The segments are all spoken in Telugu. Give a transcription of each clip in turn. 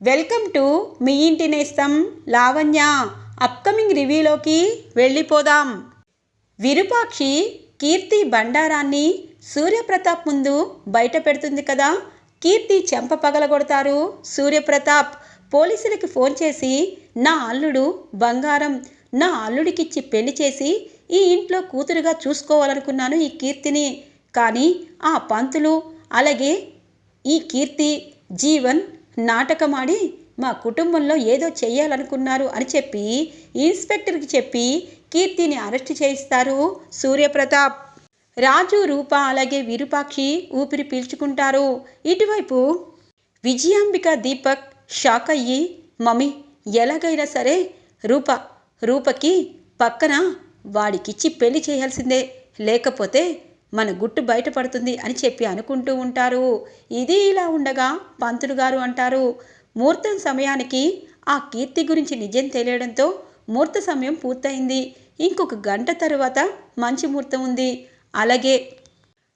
వెల్కమ్ టు మీ ఇంటి నేస్తం లావణ్య. అప్కమింగ్ రివ్యూలోకి వెళ్ళిపోదాం. విరూపాక్షి కీర్తి బండారాన్ని సూర్యప్రతాప్ ముందు బయట పెడుతుంది కదా? కీర్తి చెంప పగలగొడతారు. సూర్యప్రతాప్ పోలీసులకి ఫోన్ చేసి నా అల్లుడు బంగారం నా అల్లుడికిచ్చి పెళ్ళి చేసి ఈ ఇంట్లో కూతురుగా చూసుకోవాలనుకున్నాను ఈ కీర్తిని. కానీ ఆ పంతులు అలాగే ఈ కీర్తి జీవన్ నాటకమాడి మా కుటుంబంలో ఏదో చేయాలనుకున్నారు అని చెప్పి ఇన్స్పెక్టర్కి చెప్పి కీర్తిని అరెస్ట్ చేయిస్తారు సూర్యప్రతాప్. రాజు రూప అలాగే విరూపాక్షి ఊపిరి పీల్చుకుంటారు. ఇటువైపు విజయాంబిక దీపక్ షాక్ అయ్యి మమ్మీ ఎలాగైనా సరే రూప రూపకి పక్కన వాడికిచ్చి పెళ్ళి చేయాల్సిందే. లేకపోతే మన గుట్టు బయటపడుతుంది అని చెప్పి అనుకుంటూ ఉంటారు. ఇది ఇలా ఉండగా పంతులు గారు అంటారు ముహూర్తం సమయానికి ఆ కీర్తి గురించి నిజం తెలియడంతో ముహూర్త సమయం పూర్తయింది. ఇంకొక గంట తర్వాత మంచి ముహూర్తం ఉంది. అలాగే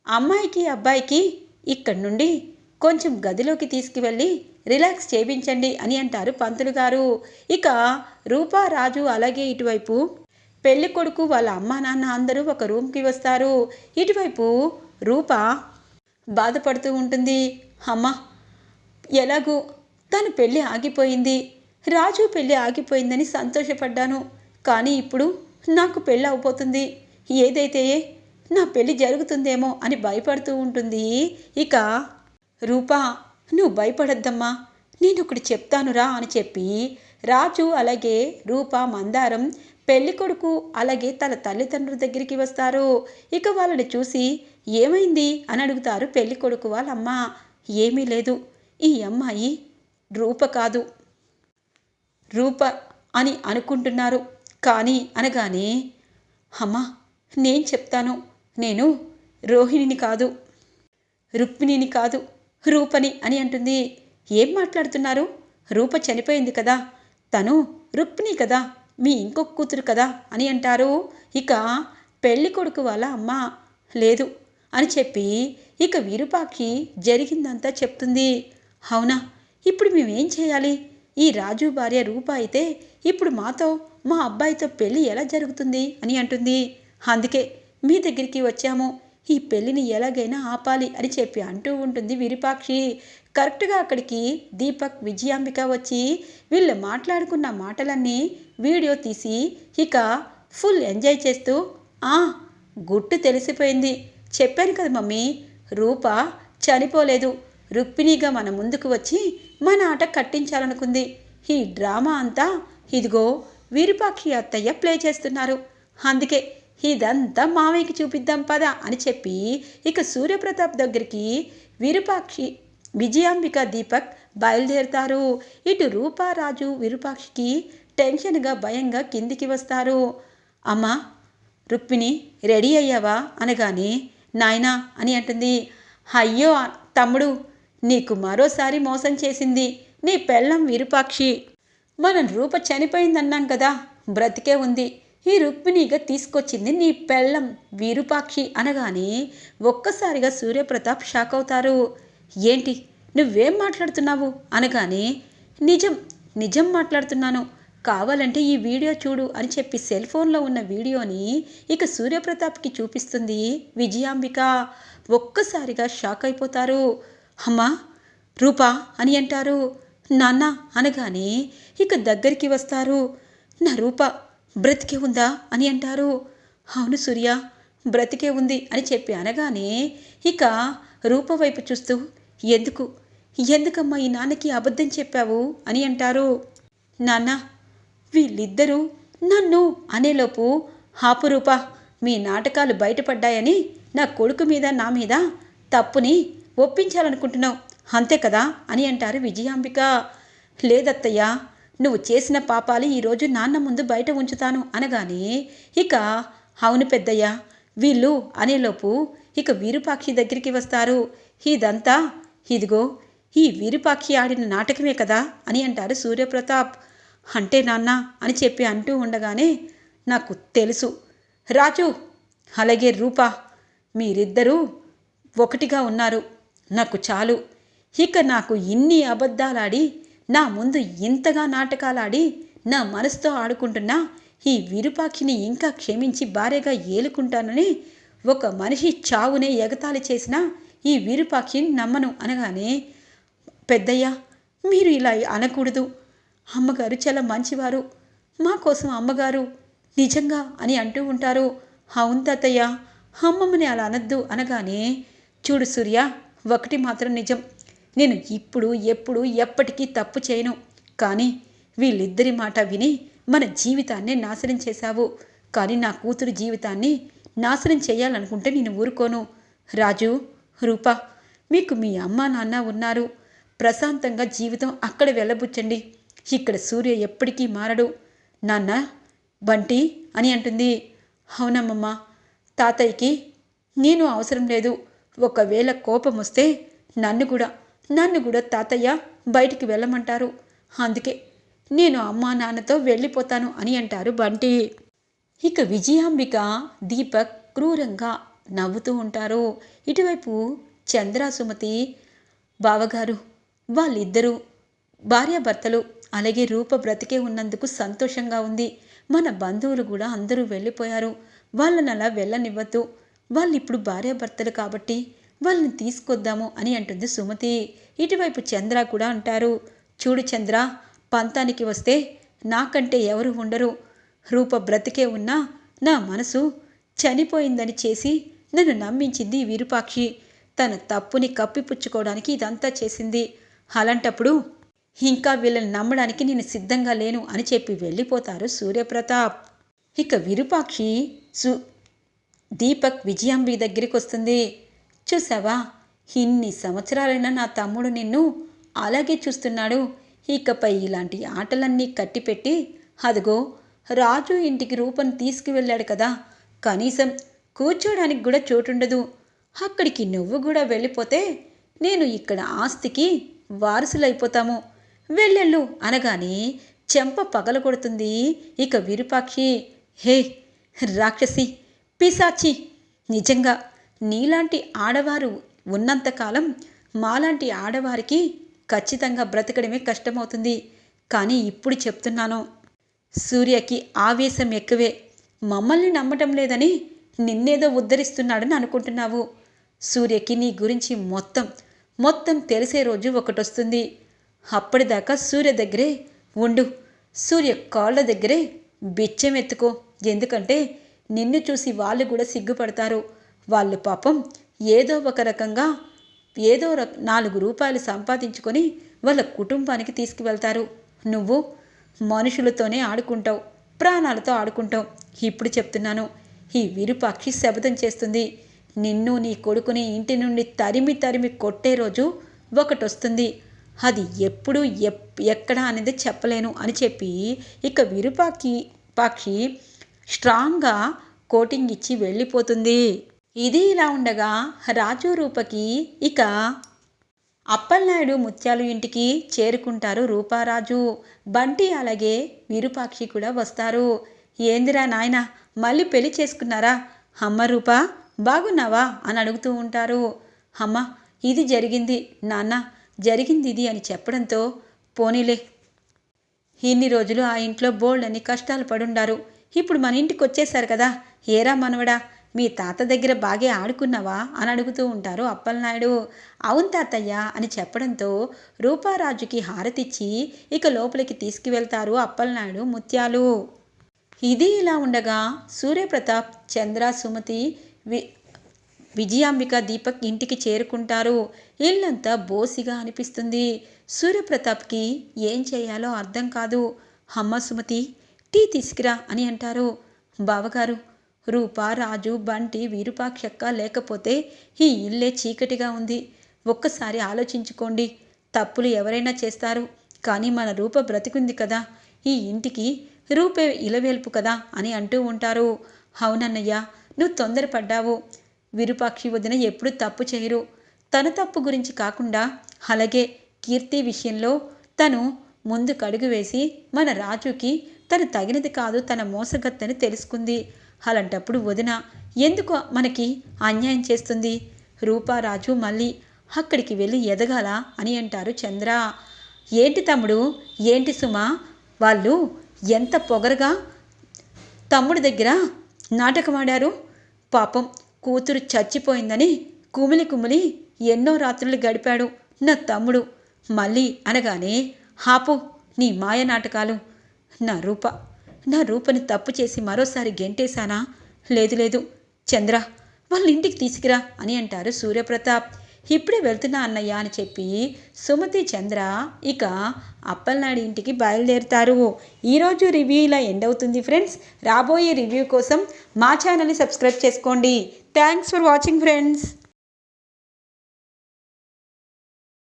అమ్మాయికి అబ్బాయికి ఇక్కడి నుండి కొంచెం గదిలోకి తీసుకువెళ్ళి రిలాక్స్ చేయించండి అని అంటారు పంతులు గారు. ఇక రూపా రాజు అలాగే ఇటువైపు పెళ్ళి కొడుకు వాళ్ళ అమ్మ నాన్న అందరూ ఒక రూమ్కి వస్తారు. ఇటువైపు రూప బాధపడుతూ ఉంటుంది. అమ్మ ఎలాగూ? తన పెళ్ళి ఆగిపోయింది. రాజు పెళ్ళి ఆగిపోయిందని సంతోషపడ్డాను. కానీ ఇప్పుడు నాకు పెళ్ళి అవబోతుంది. ఏదైతే నా పెళ్ళి జరుగుతుందేమో అని భయపడుతూ ఉంటుంది. ఇక రూపా నువ్వు భయపడద్దమ్మా. నేను ఒకటి చెప్తానురా అని చెప్పి రాజు అలాగే రూప మందారం పెళ్ళి కొడుకు అలాగే తన తల్లిదండ్రుల దగ్గరికి వస్తారు. ఇక వాళ్ళని చూసి ఏమైంది? అని అడుగుతారు పెళ్ళి కొడుకు వాళ్ళమ్మ. ఏమీ లేదు. ఈ అమ్మాయి రూప కాదు. రూప అని అనుకుంటున్నారు. కానీ అనగానే అమ్మా నేను చెప్తాను. నేను రోహిణిని కాదు. రుక్మిణిని కాదు. రూపని అని అంటుంది. ఏం మాట్లాడుతున్నారు? రూప చనిపోయింది కదా. తను రుక్మిణి కదా. మీ ఇంకొక కూతురు కదా అని అంటారు. ఇక పెళ్ళి కొడుకు వాళ్ళ అమ్మ లేదు అని చెప్పి ఇక వీరుపాకి జరిగిందంతా చెప్తుంది. అవునా? ఇప్పుడు మేమేం చేయాలి? ఈ రాజు భార్య రూప అయితే ఇప్పుడు మాతో మా అబ్బాయితో పెళ్ళి ఎలా జరుగుతుంది? అని అంటుంది. అందుకే మీ దగ్గరికి వచ్చాము. ఈ పెళ్ళిని ఎలాగైనా ఆపాలి అని చెప్పి అంటూ ఉంటుంది విరుపాక్షి. కరెక్ట్గా అక్కడికి దీపక్ విజయాంబిక వచ్చి వీళ్ళు మాట్లాడుకున్న మాటలన్నీ వీడియో తీసి ఇక ఫుల్ ఎంజాయ్ చేస్తూ ఆ గుట్టు తెలిసిపోయింది. చెప్పాను కదా మమ్మీ రూప చనిపోలేదు. రుక్మిణిగా మన ముందుకు వచ్చి మన ఆట కట్టించాలనుకుంది. ఈ డ్రామా అంతా ఇదిగో విరూపాక్షి అత్తయ్య ప్లే చేస్తున్నారు. అందుకే ఇదంతా మామయ్యకి చూపిద్దాం పదా అని చెప్పి ఇక సూర్యప్రతాప్ దగ్గరికి విరూపాక్షి విజయాంబిక దీపక్ బయలుదేరుతారు. ఇటు రూపారాజు విరూపాక్షికి టెన్షన్గా భయంగా కిందికి వస్తారు. అమ్మా రుక్మిణి రెడీ అయ్యావా? అనగానే నాయనా అని అంటుంది. అయ్యో తమ్ముడు నీకు మరోసారి మోసం చేసింది నీ పెళ్ళం విరూపాక్షి. మనం రూప చనిపోయిందన్నాం కదా బ్రతికే ఉంది. ఈ రుక్మిణిగా తీసుకొచ్చింది నీ పెళ్ళం విరూపాక్షి అనగానే ఒక్కసారిగా సూర్యప్రతాప్ షాక్ అవుతారు. ఏంటి? నువ్వేం మాట్లాడుతున్నావు? అనగానే నిజం నిజం మాట్లాడుతున్నాను. కావాలంటే ఈ వీడియో చూడు అని చెప్పి సెల్ ఫోన్లో ఉన్న వీడియోని ఇక సూర్యప్రతాప్కి చూపిస్తుంది విజయాంబిక. ఒక్కసారిగా షాక్ అయిపోతారు. అమ్మా రూపా అని అంటారు. నాన్న అనగానే ఇక దగ్గరికి వస్తారు. నా రూప బ్రతికే ఉందా? అని అంటారు. అవును సూర్య బ్రతికే ఉంది అని చెప్పి అనగానే ఇక రూప వైపు చూస్తూ ఎందుకు? ఎందుకమ్మా ఈ నాన్నకి అబద్ధం చెప్పావు అని అంటారు. నాన్న వీళ్ళిద్దరూ నన్ను అనేలోపు హాపురూప మీ నాటకాలు బయటపడ్డాయని నా కొడుకు మీద నా మీద తప్పుని ఒప్పించాలనుకుంటున్నావు. అంతే కదా? అని అంటారు విజయాంబిక. లేదత్తయ్య నువ్వు చేసిన పాపాలు ఈరోజు నాన్న ముందు బయట ఉంచుతాను అనగానే ఇక అవును పెద్దయ్య వీళ్ళు అనేలోపు ఇక వీరుపాక్షి దగ్గరికి వస్తారు. ఇదంతా ఇదిగో ఈ వీరుపాక్షి ఆడిన నాటకమే కదా అని అంటారు సూర్యప్రతాప్. అంటే నాన్న అని చెప్పి అంటూ ఉండగానే నాకు తెలుసు. రాజు అలాగే రూప మీరిద్దరూ ఒకటిగా ఉన్నారు. నాకు చాలు. ఇక నాకు ఇన్ని అబద్ధాలాడి నా ముందు ఇంతగా నాటకాలాడి నా మనసుతో ఆడుకుంటున్నా ఈ విరూపాక్షిని ఇంకా క్షమించి భార్యగా ఏలుకుంటానని ఒక మనిషి చావునే ఎగతాళి చేసిన ఈ వీరుపాకి నమ్మను అనగానే పెద్దయ్య మీరు ఇలా అనకూడదు. అమ్మగారు చాలా మంచివారు. మా కోసం అమ్మగారు నిజంగా అని అంటూ ఉంటారు. అవును తాతయ్య అమ్మమ్మని అలా అనద్దు అనగానే చూడు సూర్య ఒకటి మాత్రం నిజం. నేను ఇప్పుడు ఎప్పుడు ఎప్పటికీ తప్పు చేయను. కానీ వీళ్ళిద్దరి మాట విని మన జీవితాన్ని నాశనం చేశావు. కానీ నా కూతురు జీవితాన్ని నాశనం చేయాలనుకుంటే నేను ఊరుకోను. రాజు రూపా మీకు మీ అమ్మ నాన్న ఉన్నారు. ప్రశాంతంగా జీవితం అక్కడ వెళ్ళబుచ్చండి. ఇక్కడ సూర్య ఎప్పటికీ మారడు. నాన్న బంటి అని అంటుంది. అవునమ్మమ్మ తాతయ్యకి నేను అవసరం లేదు. ఒకవేళ కోపం వస్తే నన్ను కూడా నన్ను కూడా తాతయ్య బయటికి వెళ్ళమంటారు. అందుకే నేను అమ్మా నాన్నతో వెళ్ళిపోతాను అని అంటారు బంటి. ఇక విజయాంబిక దీపక్ క్రూరంగా నవ్వుతూ ఉంటారు. ఇటువైపు చంద్ర సుమతి బావగారు వాళ్ళిద్దరూ భార్యాభర్తలు అలాగే రూప బ్రతికే ఉన్నందుకు సంతోషంగా ఉంది. మన బంధువులు కూడా అందరూ వెళ్ళిపోయారు. వాళ్ళని అలా వెళ్ళనివ్వద్దు. వాళ్ళు ఇప్పుడు భార్యాభర్తలు కాబట్టి వాళ్ళని తీసుకొద్దాము అని అంటుంది సుమతి. ఇటువైపు చంద్ర కూడా అంటారు చూడు చంద్ర పంతానికి వస్తే నాకంటే ఎవరు ఉండరు. రూప బ్రతికే ఉన్నా నా మనసు చనిపోయిందని చేసి నన్ను నమ్మించింది విరూపాక్షి. తన తప్పుని కప్పిపుచ్చుకోవడానికి ఇదంతా చేసింది. అలాంటప్పుడు ఇంకా వీళ్ళని నమ్మడానికి నేను సిద్ధంగా లేను అని చెప్పి వెళ్ళిపోతారు సూర్యప్రతాప్. ఇక విరూపాక్షి సు దీపక్ విజయాంబి దగ్గరికి వస్తుంది చూసావా? ఇన్ని సంవత్సరాలైనా నా తమ్ముడు నిన్ను అలాగే చూస్తున్నాడు. ఇకపై ఇలాంటి ఆటలన్నీ కట్టిపెట్టి అదిగో రాజు ఇంటికి రూపం తీసుకువెళ్ళాడు కదా. కనీసం కూర్చోడానికి కూడా చోటుండదు. అక్కడికి నువ్వు కూడా వెళ్ళిపోతే నేను ఇక్కడ ఆస్తికి వారసులైపోతాము. వెళ్ళెళ్ళు అనగానే చెంప పగల కొడుతుంది ఇక విరూపాక్షి. హే రాక్షసి పిశాచి! నిజంగా నీలాంటి ఆడవారు ఉన్నంతకాలం మాలాంటి ఆడవారికి ఖచ్చితంగా బ్రతకడమే కష్టమవుతుంది. కానీ ఇప్పుడు చెప్తున్నాను సూర్యకి ఆవేశం ఎక్కువే. మమ్మల్ని నమ్మటం లేదని నిన్నేదో ఉద్ధరిస్తున్నాడని అనుకుంటున్నావు. సూర్యకి నీ గురించి మొత్తం మొత్తం తెలిసే రోజు ఒకటొస్తుంది. అప్పటిదాకా సూర్య దగ్గరే ఉండు. సూర్య కాళ్ళ దగ్గరే బిచ్చం ఎత్తుకో ఎందుకంటే నిన్ను చూసి వాళ్ళు కూడా సిగ్గుపడతారు. వాళ్ళు పాపం ఏదో ఒక రకంగా ఏదో నాలుగు రూపాయలు సంపాదించుకొని వాళ్ళ కుటుంబానికి తీసుకువెళ్తారు. నువ్వు మనుషులతోనే ఆడుకుంటావు. ప్రాణాలతో ఆడుకుంటావు. ఇప్పుడు చెప్తున్నాను ఈ విరుపాక్షి శబదం చేస్తుంది. నిన్ను నీ కొడుకుని ఇంటి నుండి తరిమి తరిమి కొట్టే రోజు ఒకటి వస్తుంది అది ఎప్పుడు ఎప్ ఎక్కడ అనేది చెప్పలేను అని చెప్పి ఇక విరుపాకి పాక్షి స్ట్రాంగ్గా కోటింగ్ ఇచ్చి వెళ్ళిపోతుంది. ఇది ఇలా ఉండగా రాజు రూపకి ఇక అప్పలనాయుడు ముత్యాలు ఇంటికి చేరుకుంటారు రూపారాజు. బంటి అలాగే విరూపాక్షి కూడా వస్తారు. ఏందిరా నాయన మళ్ళీ పెళ్ళి చేసుకున్నారా? అమ్మ రూపా బాగున్నావా? అని అడుగుతూ ఉంటారు. అమ్మ ఇది జరిగింది. నాన్న జరిగింది ఇది అని చెప్పడంతో పోనీలే. ఇన్ని రోజులు ఆ ఇంట్లో బోల్డ్ అని కష్టాలు పడుండారు. ఇప్పుడు మన ఇంటికి వచ్చేశారు కదా. ఏరా మనవడా మీ తాత దగ్గర బాగే ఆడుకున్నావా? అని అడుగుతూ ఉంటారు అప్పలనాయుడు. అవును తాతయ్య అని చెప్పడంతో రూపారాజుకి హారతిచ్చి ఇక లోపలికి తీసుకువెళ్తారు అప్పలనాయుడు ముత్యాలు. ఇది ఇలా ఉండగా సూర్యప్రతాప్ చంద్ర సుమతి వి విజయాంబిక దీపక్ ఇంటికి చేరుకుంటారు. ఇల్లంతా బోసిగా అనిపిస్తుంది. సూర్యప్రతాప్కి ఏం చేయాలో అర్థం కాదు. అమ్మ సుమతి టీ తీసుకురా అని అంటారు. బావగారు రూప రాజు బంటి విరూపాక్షక్క లేకపోతే ఈ ఇల్లే చీకటిగా ఉంది. ఒక్కసారి ఆలోచించుకోండి. తప్పులు ఎవరైనా చేస్తారు. కానీ మన రూప బ్రతికుంది కదా. ఈ ఇంటికి రూపే ఇలవేల్పు కదా అని అంటూ ఉంటారు. అవునన్నయ్య నువ్వు తొందరపడ్డావు. విరూపాక్షి వదిన ఎప్పుడు తప్పు చేయరు. తన తప్పు గురించి కాకుండా అలాగే కీర్తి విషయంలో తను ముందు కడుగు వేసి మన రాజుకి తను తగినది కాదు తన మోసగత్తని తెలుసుకుంది. అలాంటప్పుడు వదిన ఎందుకు మనకి అన్యాయం చేస్తుంది? రూపారాజు మళ్ళీ అక్కడికి వెళ్ళి ఎదగాల అని అంటారు చంద్ర. ఏంటి తమ్ముడు? ఏంటి సుమా? వాళ్ళు ఎంత పొగరగా తమ్ముడి దగ్గర నాటకం ఆడారు పాపం కూతురు చచ్చిపోయిందని కుమిలి కుమిలి ఎన్నో రాత్రులు గడిపాడు నా తమ్ముడు. మళ్ళీ అనగానే హాపు నీ మాయ నాటకాలు. నా రూప నా రూపని తప్పు చేసి మరోసారి గెంటేశానా? లేదు లేదు. చంద్ర వాళ్ళ ఇంటికి తీసుకురా అని అంటారు సూర్యప్రతాప్. ఇప్పుడే వెళ్తున్నా అన్నయ్య అని చెప్పి సుమతి చంద్ర ఇక అప్పలనాడి ఇంటికి బయలుదేరుతారు. ఈరోజు రివ్యూ ఇలా ఎండ్ అవుతుంది ఫ్రెండ్స్. రాబోయే రివ్యూ కోసం మా ఛానల్ని సబ్స్క్రైబ్ చేసుకోండి. Thanks for watching friends.